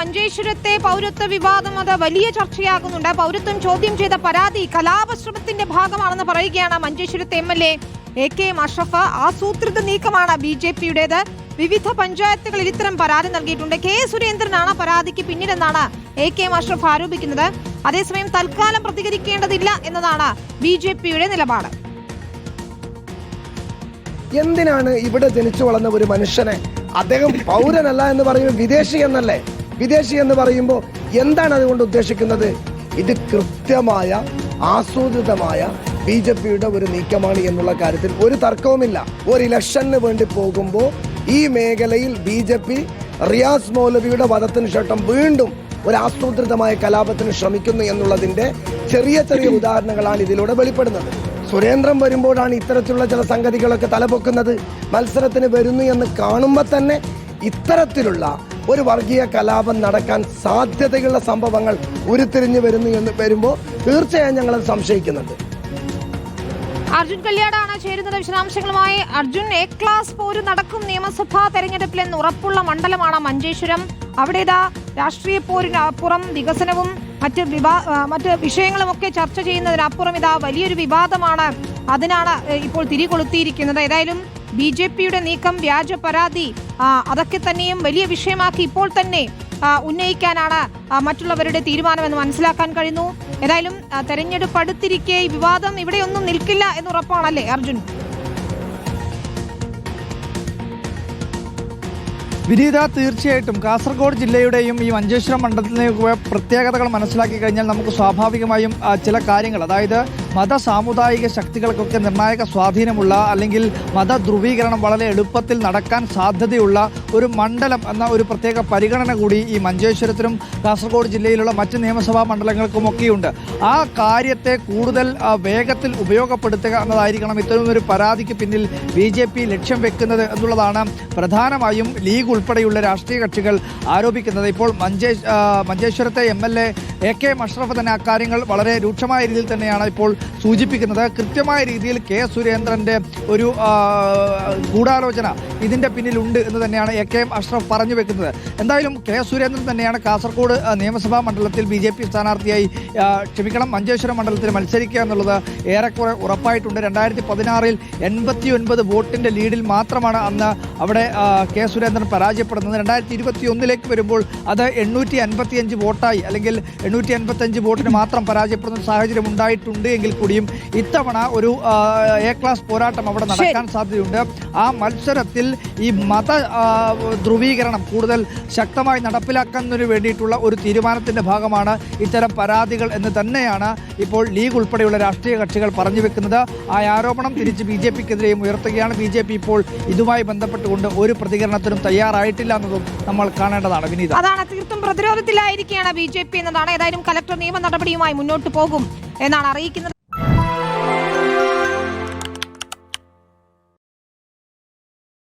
മഞ്ചേശ്വരത്തെ പൗരത്വ വിവാദം അത് വലിയ ചർച്ചയാകുന്നുണ്ട്. പൗരത്വം ചോദ്യം ചെയ്ത പരാതി കലാപശ്രമത്തിന്റെ ഭാഗമാണെന്ന് പറയുകയാണ് മഞ്ചേശ്വരത്തെ M L A K M Ashraf. ആസൂത്രിത നീക്കമാണ് ബി ജെ പിയുടേത്. വിവിധ പഞ്ചായത്തുകളിൽ ഇത്തരം പരാതി നൽകിയിട്ടുണ്ട്. കെ സുരേന്ദ്രനാണ് പരാതിക്ക് പിന്നിലെന്നാണ് എ കെ എം ആരോപിക്കുന്നത്. അതേസമയം തൽക്കാലം പ്രതികരിക്കേണ്ടതില്ല എന്നതാണ് ബി ജെ പിയുടെ നിലപാട്. എന്തിനാണ് ഇവിടെ ജനിച്ചു വളർന്ന ഒരു മനുഷ്യനെ? അദ്ദേഹം പൗരനല്ല എന്ന് പറയുമ്പോൾ വിദേശി എന്നല്ലേ വിദേശി എന്ന് പറയുമ്പോൾ എന്താണ് അതുകൊണ്ട് ഉദ്ദേശിക്കുന്നത്? ഇത് കൃത്യമായ ആസൂത്രിതമായ ബി ജെ പിയുടെ ഒരു നീക്കമാണ് എന്നുള്ള കാര്യത്തിൽ ഒരു തർക്കവുമില്ല. ഒരു ഇലക്ഷന് വേണ്ടി പോകുമ്പോൾ ഈ മേഖലയിൽ ബി ജെ പി റിയാസ് മൗലവിയുടെ വധത്തിന് ശേഷം വീണ്ടും ഒരു ആസൂത്രിതമായ കലാപത്തിന് ശ്രമിക്കുന്നു എന്നുള്ളതിന്റെ ചെറിയ ചെറിയ ഉദാഹരണങ്ങളാണ് ഇതിലൂടെ വെളിപ്പെടുന്നത്. സുരേന്ദ്രൻ വരുമ്പോഴാണ് ഇത്തരത്തിലുള്ള ചില സംഗതികളൊക്കെ തലപൊക്കുന്നത്. മത്സരത്തിന് വരുന്നു എന്ന് കാണുമ്പോൾ തന്നെ ഇത്തരത്തിലുള്ള ഒരു വർഗീയ കലാപം നടക്കാൻ സാധ്യതയുള്ള സംഭവങ്ങൾ ഉരുത്തിരിഞ്ഞു വരുന്നു എന്ന് വരുമ്പോൾ തീർച്ചയായും ഞങ്ങളത് സംശയിക്കുന്നുണ്ട്. അർജുൻ കല്യാടാണ് ചേരുന്നത്. വിശദാംശങ്ങളുമായി അർജുൻ എ ക്ലാസ് പോര് നടക്കും നിയമസഭാ തെരഞ്ഞെടുപ്പിൽ എന്ന് ഉറപ്പുള്ള മണ്ഡലമാണ് മഞ്ചേശ്വരം. അവിടെ ഇതാ രാഷ്ട്രീയ പോരിന് അപ്പുറം വികസനവും മറ്റ് വിവാ മറ്റ് വിഷയങ്ങളുമൊക്കെ ചർച്ച ചെയ്യുന്നതിനപ്പുറം ഇതാ വലിയൊരു വിവാദമാണ് അതിനാണ് ഇപ്പോൾ തിരികൊളുത്തിയിരിക്കുന്നത്. ഏതായാലും ബി ജെ പിയുടെ നീക്കം വ്യാജ പരാതി അതൊക്കെ തന്നെയും വലിയ വിഷയമാക്കി ഇപ്പോൾ തന്നെ ഉന്നയിക്കാനാണ് മറ്റുള്ളവരുടെ തീരുമാനമെന്ന് മനസ്സിലാക്കാൻ കഴിയുന്നു. ഏതായാലും തെരഞ്ഞെടുപ്പ് അടുത്തിരിക്കെ ഈ വിവാദം ഇവിടെയൊന്നും നിൽക്കില്ല എന്ന് ഉറപ്പാണല്ലേ അർജുൻ? വിനീത തീർച്ചയായിട്ടും. കാസർഗോഡ് ജില്ലയുടെയും ഈ മഞ്ചേശ്വരം മണ്ഡലത്തിലെ പ്രത്യേകതകൾ മനസ്സിലാക്കി കഴിഞ്ഞാൽ നമുക്ക് സ്വാഭാവികമായും ചില കാര്യങ്ങൾ അതായത് മത സാമുദായിക ശക്തികൾക്കൊക്കെ നിർണായക സ്വാധീനമുള്ള അല്ലെങ്കിൽ മത ധ്രുവീകരണം വളരെ എളുപ്പത്തിൽ നടക്കാൻ സാധ്യതയുള്ള ഒരു മണ്ഡലം എന്ന ഒരു പ്രത്യേക പരിഗണന കൂടി ഈ മഞ്ചേശ്വരത്തിനും കാസർഗോഡ് ജില്ലയിലുള്ള മറ്റ് നിയമസഭാ മണ്ഡലങ്ങൾക്കുമൊക്കെയുണ്ട്. ആ കാര്യത്തെ കൂടുതൽ വേഗത്തിൽ ഉപയോഗപ്പെടുത്തുക എന്നതായിരിക്കണം ഇത്തരമൊരു പരാതിക്ക് പിന്നിൽ ബി ജെ പി ലക്ഷ്യം വെക്കുന്നത് എന്നുള്ളതാണ് പ്രധാനമായും ലീഗ് ഉൾപ്പെടെയുള്ള രാഷ്ട്രീയ കക്ഷികൾ ആരോപിക്കുന്നത്. ഇപ്പോൾ മഞ്ചേ മഞ്ചേശ്വരത്തെ M L A A K Musharaf തന്നെ അക്കാര്യങ്ങൾ വളരെ രൂക്ഷമായ രീതിയിൽ തന്നെയാണ് ഇപ്പോൾ സൂചിപ്പിക്കുന്നത്. കൃത്യമായ രീതിയിൽ കെ സുരേന്ദ്രന്റെ ഒരു ഗൂഢാലോചന ഇതിന്റെ പിന്നിലുണ്ട് എന്ന് തന്നെയാണ് എ കെ എം അഷ്റഫ് പറഞ്ഞു വെക്കുന്നത്. എന്തായാലും കെ സുരേന്ദ്രൻ തന്നെയാണ് കാസർഗോഡ് നിയമസഭാ മണ്ഡലത്തിൽ ബി ജെ പി സ്ഥാനാർത്ഥിയായി ക്ഷമിക്കണം മഞ്ചേശ്വരം മണ്ഡലത്തിൽ മത്സരിക്കുക എന്നുള്ളത് ഏറെക്കുറെ ഉറപ്പായിട്ടുണ്ട്. രണ്ടായിരത്തി പതിനാറിൽ എൺപത്തി ഒൻപത് വോട്ടിന്റെ ലീഡിൽ മാത്രമാണ് അന്ന് അവിടെ കെ സുരേന്ദ്രൻ പരാജയപ്പെടുന്നത്. രണ്ടായിരത്തി ഇരുപത്തി ഒന്നിലേക്ക് വരുമ്പോൾ അത് എണ്ണൂറ്റി അൻപത്തിയഞ്ച് വോട്ടായി അല്ലെങ്കിൽ എണ്ണൂറ്റി അൻപത്തഞ്ച് വോട്ടിന് മാത്രം പരാജയപ്പെടുന്ന സാഹചര്യം ഉണ്ടായിട്ടുണ്ട് എങ്കിൽ കൂടിയും ഇത്തവണ ഒരു എ ക്ലാസ് പോരാട്ടം അവിടെ നടക്കാൻ സാധ്യതയുണ്ട്. ആ മത്സരത്തിൽ ഈ മത ധ്രുവീകരണം കൂടുതൽ ശക്തമായി നടപ്പിലാക്കുന്നതിന് വേണ്ടിയിട്ടുള്ള ഒരു തീരുമാനത്തിന്റെ ഭാഗമാണ് ഇത്തരം പരാതികൾ എന്ന് തന്നെയാണ് ഇപ്പോൾ ലീഗ് ഉൾപ്പെടെയുള്ള രാഷ്ട്രീയ കക്ഷികൾ പറഞ്ഞു വെക്കുന്നത്. ആ ആരോപണം തിരിച്ച് ബി ജെ പിക്കെതിരെയും ഉയർത്തുകയാണ്. ബി ജെ പി ഇപ്പോൾ ഇതുമായി ബന്ധപ്പെട്ടുകൊണ്ട് ഒരു പ്രതികരണത്തിനും തയ്യാറായിട്ടില്ല എന്നതും നമ്മൾ കാണേണ്ടതാണ്. വിനീത. അതാണ് തീർത്തും പ്രതിരോധത്തിലായിരിക്കുകയാണ് ബി ജെ പി എന്നതാണ്. ഏതായാലും കലക്ടർ നിയമ നടപടിയുമായി മുന്നോട്ട് പോകും എന്നാണ് അറിയിക്കുന്നത്.